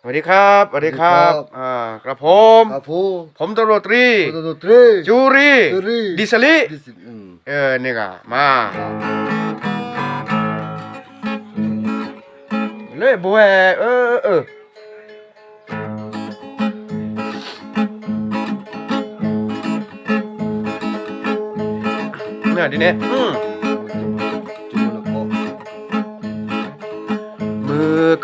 สวัสดีครับสวัสดีครับสวัสดีครับ อ่ากระผม ครับผมผมตำรวจตรีตัวตัวตรี จูรีจูรี ดิสลิดิสิอืมเออนี่ก็มาเลยบัวเออเออเออเนี่ยดิเนี่ยอืม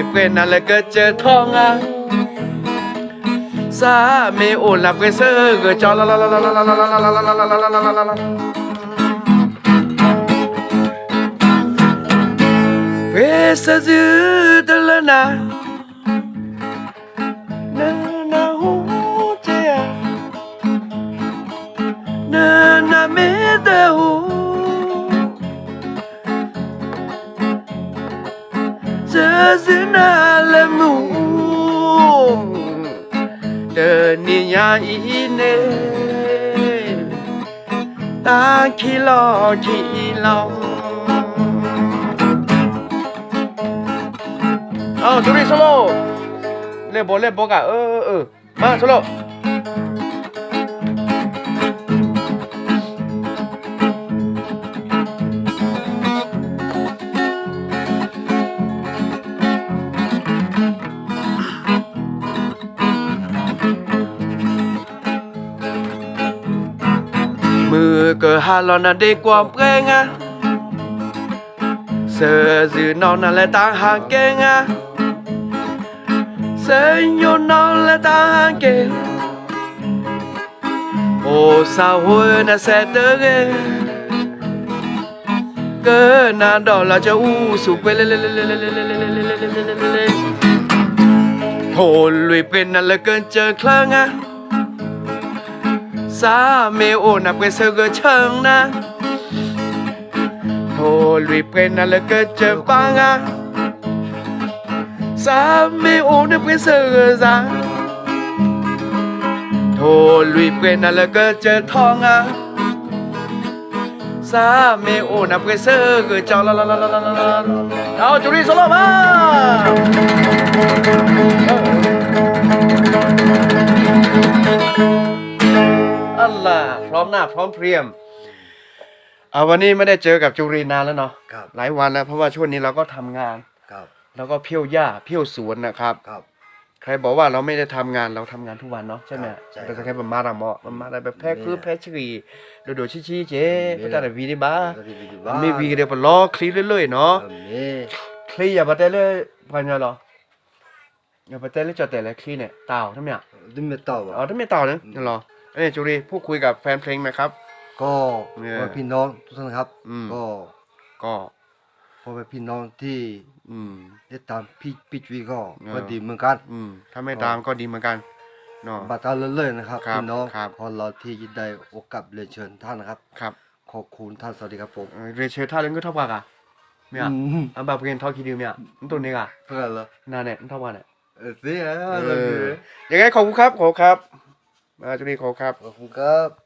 ยเป็นอะไรเกินเจอทองอะสามเมโอนับกันเสือเกินจอละละละละละละละละละละละละละล sa dư da na na na hu te a na na me da hu na la mu da ni nya i ta ki lo. 어 둘이 솔로 레보 레보가 어어어마 솔로 mưa cờ hà lo na đi qua bê nga. Sờ dư non na lê tang hàng kê nga. Señor no le dan que. O sa buena se te ge Que nada la cha u su pe le le le le le le le le le le le le le le le โทรลุยเป็นนั่นละเกินเจอครั้งอะสา jamais on ne pressera. Tout lui prenne le que tu tonga. Jamais on ne pressera. Ciao la la la la la la la. Now Julie Solomon. Allah พร้อมหน้าพร้อมเพรียมเอาวันนี้ไม่ได้เจอกับจุรีนานแล้วเนาะครับ หลายวันแล้วเพราะว่าช่วงนี้เราก็ทำงาน ครับ แล้วก็เพี้ยวหญ้าเพี้ยวสวนนะครับ ครับ ใครบอกว่าเราไม่ได้ทำงานเราทำงานทุกวันเนาะใช่ไหมครับใช่ครับ แต่แค่ประมาณอะเหมาะประมาณอะไรแบบแพ้คือเนี่ยแพ้ชีโดดโดชี้ชี้เจ๊เนี่ยไม่ได้แต่วีดีบ้าก็ดีดีว่าไม่วีเดียวไปล้อคลีเรื่อยๆเนาะเออนี่คลีอย่าไปเต้เลยพันยาหรออย่าไปเต้เลยจอดแต่ละคลีเนี่ยเต่าทำไมอะดิไม่ต่ออ๋อวะถ้าไม่เต่าเนี่ยเหรอเอ้ยจูรีพูดคุยกับแฟนเพลงไหมครับ ก็เนี่ยพ่อพี่น้องทุกท่านครับ อืมก็ก็ พ่อแม่พี่น้องที่ อืมได้ตามพี่พี่จุ้ยก็เออ ก็ดีเหมือนกันอืมถ้าไม่ตามก็ดีเหมือนกันเนาะ บัตรเอาเลยๆนะครับครับพี่น้องครับขอเราที่ได้โอกาสเรียนเชิญท่านนะครับ ครับขอบคุณท่านสวัสดีครับผมเออเรียนเชิญท่าเล่นก็เท่าปากอะเมียอืมอันแบบเรียนเท่าคีดิวเมียอันตัวนี้อะเพื่อนเหรอนาเนี่ยอันเท่าวันเนี่ยเออเสียเอเราอยังไงขอบคุณครับขอบคุณครับมาจุลีขอบคุณครับ ขอบคุณครับ